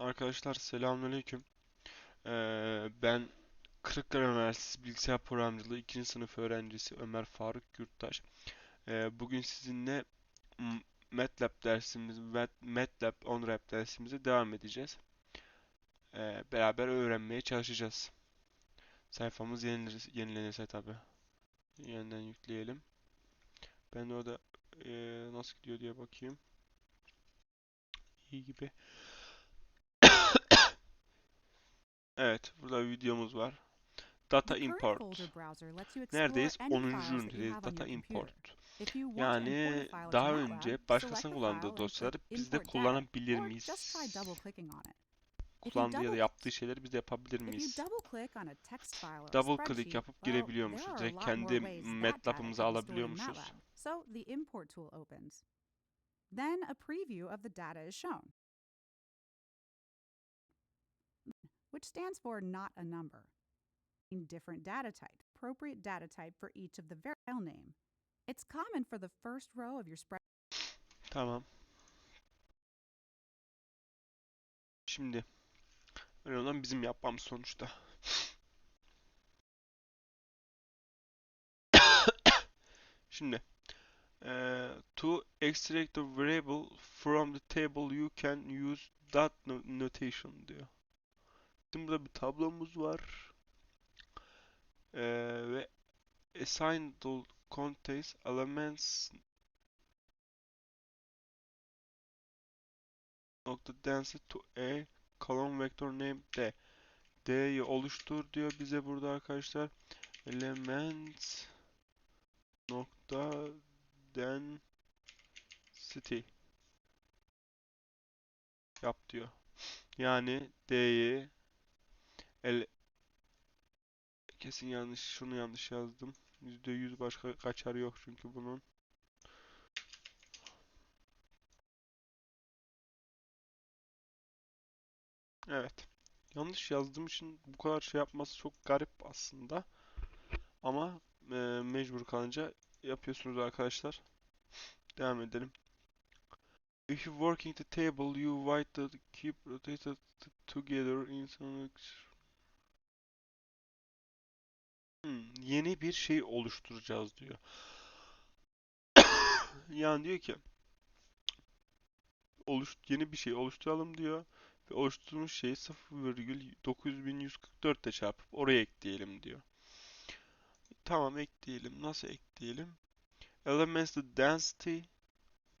Arkadaşlar selamünaleyküm. Ee, ben Kırıkkale Üniversitesi Bilgisayar Programcılığı 2. sınıf öğrencisi Ömer Faruk Yurttaş. Ee, bugün sizinle MATLAB dersimiz, Mat- MATLAB OnRap dersimize devam edeceğiz. Ee, beraber öğrenmeye çalışacağız. Sayfamız yenilir, yenilenirse tabi. Yeniden yükleyelim. Ben de orada ee, nasıl gidiyor diye bakayım. İyi gibi. Evet, burada videomuz var. Data import. Neredeyiz? any 10. files that you ünitedeyiz. Data import. Yani daha önce başkasının kullandığı dosyaları biz de kullanabilir miyiz? Kullandığı ya da yaptığı şeyleri biz de yapabilir miyiz? double click yapıp girebiliyormuşuz. Direkt kendi MATLAB'ımızı alabiliyormuşuz. MATLAB. So the import tool opens. Then a preview of the data is shown, which stands for not a number. Different data type, appropriate data type for each of the var- file name. It's common for the first row of your spread. Tamam. Şimdi önemli olan bizim yapmamız sonuçta. Şimdi eee, to extract a variable from the table you can use dot no- notation diyor. Şimdi burada bir tablomuz var. Eee, ve assign tool contains elements nokta density to a column vector name d. D'yi oluştur diyor bize burada arkadaşlar. Element nokta density yap diyor. Yani D'yi el kesin yanlış şunu yanlış yazdım. %100 başka kaçar yok çünkü bunun. Evet. Yanlış yazdığım için bu kadar şey yapması çok garip aslında. Ama e, mecbur kalınca yapıyorsunuz arkadaşlar. Devam edelim. If you working the table, you write the keep rotated together in some Hmm, yeni bir şey oluşturacağız diyor. Yani diyor ki oluş yeni bir şey oluşturalım diyor ve oluşturduğumuz şeyi 0,9144 ile çarpıp oraya ekleyelim diyor. Tamam ekleyelim. Nasıl ekleyelim? Elements the density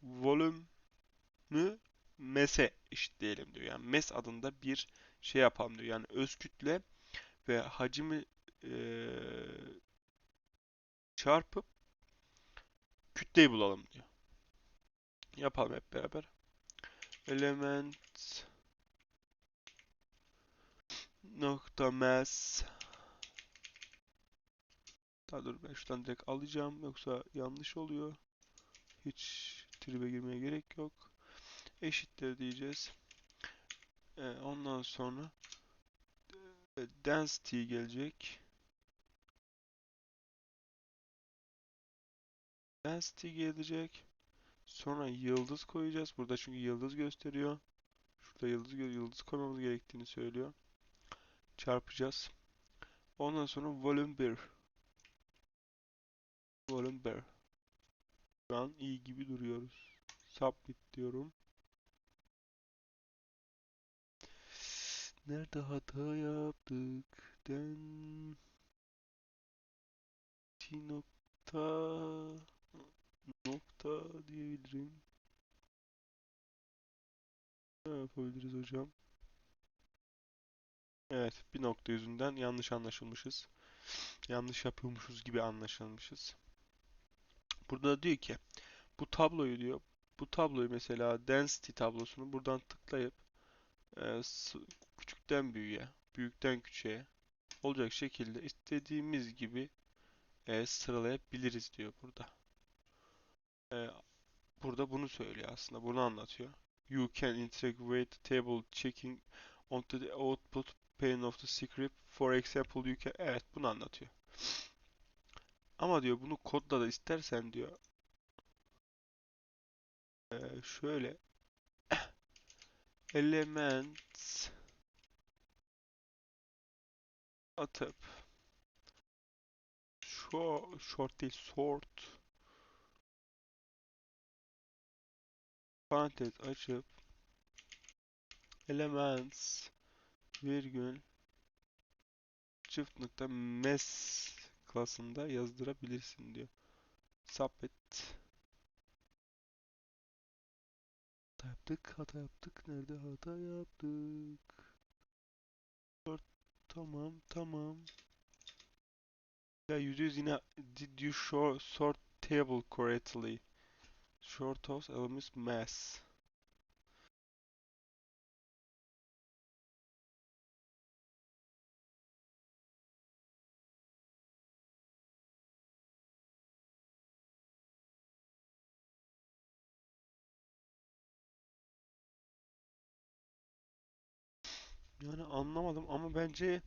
volume'ü mass'e eşitleyelim diyor. Yani mass adında bir şey yapalım diyor. Yani öz kütle ve hacmi çarpıp kütleyi bulalım diyor. Yapalım hep beraber. Element nokta mass daha dur ben şuradan direkt alacağım yoksa yanlış oluyor. Hiç tribe girmeye gerek yok. Eşittir diyeceğiz. Ee, ondan sonra density gelecek. Density gelecek. Sonra yıldız koyacağız. Burada çünkü yıldız gösteriyor. Şurada yıldız yıldız koymamız gerektiğini söylüyor. Çarpacağız. Ondan sonra volume 1. Volume 1. Şu an iyi gibi duruyoruz. Submit diyorum. Nerede hata yaptık? Den T nokta nokta diyebilirim. Ne yapabiliriz hocam? Evet, bir nokta yüzünden yanlış anlaşılmışız. Yanlış yapıyormuşuz gibi anlaşılmışız. Burada da diyor ki bu tabloyu diyor. Bu tabloyu mesela density tablosunu buradan tıklayıp e, küçükten büyüğe, büyükten küçüğe olacak şekilde istediğimiz gibi e, sıralayabiliriz diyor burada e, burada bunu söylüyor aslında. Bunu anlatıyor. You can integrate table checking onto the output pane of the script. For example, you can... Evet, bunu anlatıyor. Ama diyor bunu kodla da istersen diyor. E, şöyle element atıp show short değil sort parantez açıp elements virgül çift nokta mes klasında yazdırabilirsin diyor. Submit. Hata yaptık, hata yaptık. Nerede hata yaptık? Tamam, tamam. Ya yüzde yüz yine did you show, sort table correctly? Short of elements mass. Yani anlamadım ama bence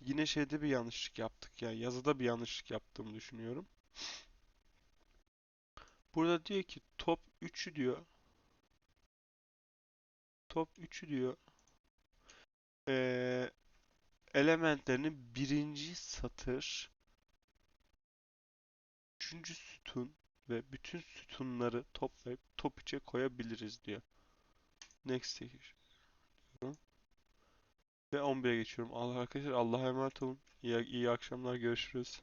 yine şeyde bir yanlışlık yaptık ya. Yazıda bir yanlışlık yaptığımı düşünüyorum. Burada diyor ki top 3'ü diyor. Top 3'ü diyor. Ee, elementlerini birinci satır, üçüncü sütun ve bütün sütunları toplayıp top 3'e koyabiliriz diyor. Next diyorum. Ve 11'e geçiyorum. Allah arkadaşlar Allah'a emanet olun. İyi, iyi akşamlar görüşürüz.